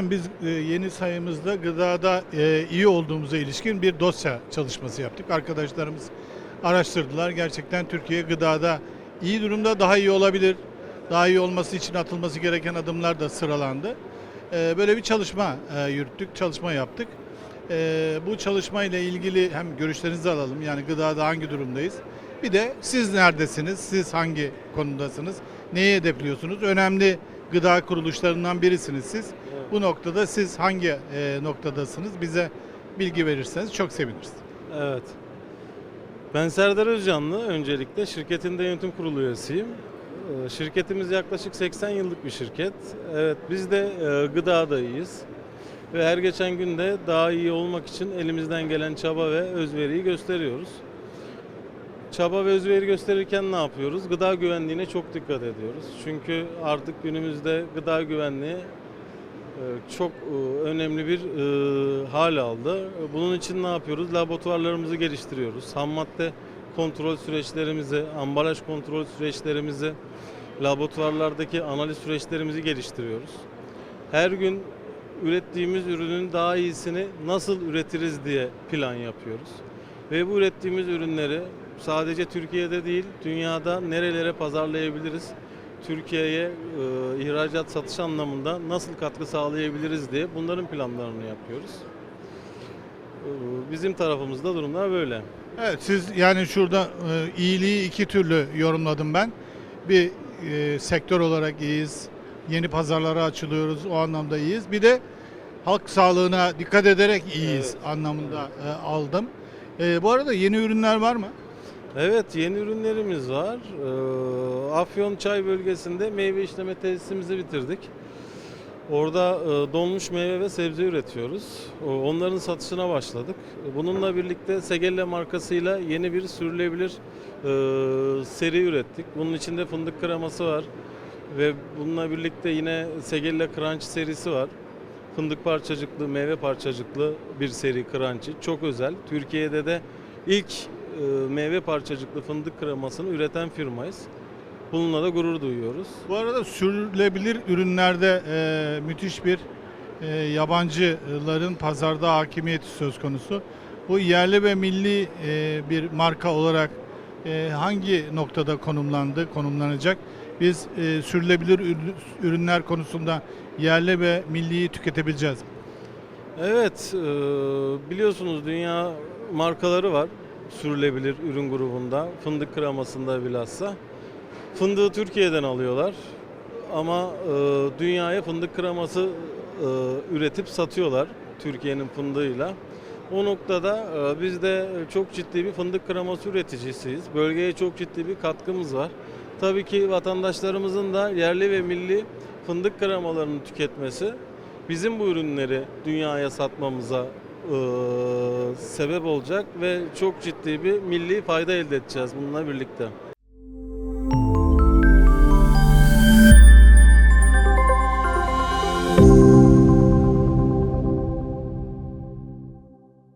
biz e, yeni sayımızda gıdada e, iyi olduğumuza ilişkin bir dosya çalışması yaptık. Arkadaşlarımız araştırdılar. Gerçekten Türkiye gıdada iyi durumda, daha iyi olabilir. Daha iyi olması için atılması gereken adımlar da sıralandı. E, Böyle bir çalışma yürüttük, çalışma yaptık. Bu çalışma ile ilgili hem görüşlerinizi alalım. Yani gıdada hangi durumdayız? Bir de siz neredesiniz? Siz hangi konudasınız? Neyi hedefliyorsunuz? Önemli gıda kuruluşlarından birisiniz siz. Bu noktada siz hangi e, noktadasınız? Bize bilgi verirseniz çok seviniriz. Evet. Ben Serdar Özcanlı. Öncelikle şirketin de yönetim kurulu üyesiyim. Ee, Şirketimiz yaklaşık 80 yıllık bir şirket. Evet biz de e, gıdadayız. Ve her geçen günde daha iyi olmak için elimizden gelen çaba ve özveriyi gösteriyoruz. Çaba ve özveri gösterirken ne yapıyoruz? Gıda güvenliğine çok dikkat ediyoruz. Çünkü artık günümüzde gıda güvenliği e, çok e, önemli bir e, hal aldı. Bunun için ne yapıyoruz? Laboratuvarlarımızı geliştiriyoruz. Ham madde kontrol süreçlerimizi, ambalaj kontrol süreçlerimizi, laboratuvarlardaki analiz süreçlerimizi geliştiriyoruz. Her gün ürettiğimiz ürünün daha iyisini nasıl üretiriz diye plan yapıyoruz. Ve bu ürettiğimiz ürünleri sadece Türkiye'de değil, dünyada nerelere pazarlayabiliriz? Türkiye'ye e, ihracat satış anlamında nasıl katkı sağlayabiliriz diye bunların planlarını yapıyoruz. E, bizim tarafımızda durumlar böyle. Evet siz yani şurada e, iyiliği iki türlü yorumladım ben. Bir e, sektör olarak iyiyiz. Yeni pazarlara açılıyoruz. O anlamda iyiyiz. Bir de halk sağlığına dikkat ederek iyiyiz Evet. anlamında e, aldım. E, bu arada yeni ürünler var mı? Evet yeni ürünlerimiz var. Ee, Afyon Çay bölgesinde meyve işleme tesisimizi bitirdik. Orada e, donmuş meyve ve sebze üretiyoruz. O- Onların satışına başladık. Bununla birlikte Segelle markasıyla yeni bir sürülebilir e, seri ürettik. Bunun içinde fındık kreması var. Ve bununla birlikte yine Segelle Crunch serisi var. Fındık parçacıklı, meyve parçacıklı bir seri crunchy. Çok özel. Türkiye'de de ilk e, meyve parçacıklı fındık kremasını üreten firmayız. Bununla da gurur duyuyoruz. Bu arada sürülebilir ürünlerde e, müthiş bir e, yabancıların pazarda hakimiyeti söz konusu. Bu yerli ve milli e, bir marka olarak e, hangi noktada konumlandı, konumlanacak? Biz e, sürülebilir ürün- ürünler konusunda yerli ve milliyi tüketebileceğiz. Evet, e, biliyorsunuz dünya markaları var sürülebilir ürün grubunda. Fındık kremasında bilhassa. Fındığı Türkiye'den alıyorlar ama e, dünyaya fındık kreması e, üretip satıyorlar Türkiye'nin fındığıyla. O noktada e, biz de çok ciddi bir fındık kreması üreticisiyiz. Bölgeye çok ciddi bir katkımız var. Tabii ki vatandaşlarımızın da yerli ve milli fındık kremalarını tüketmesi bizim bu ürünleri dünyaya satmamıza e, sebep olacak ve çok ciddi bir milli fayda elde edeceğiz bununla birlikte.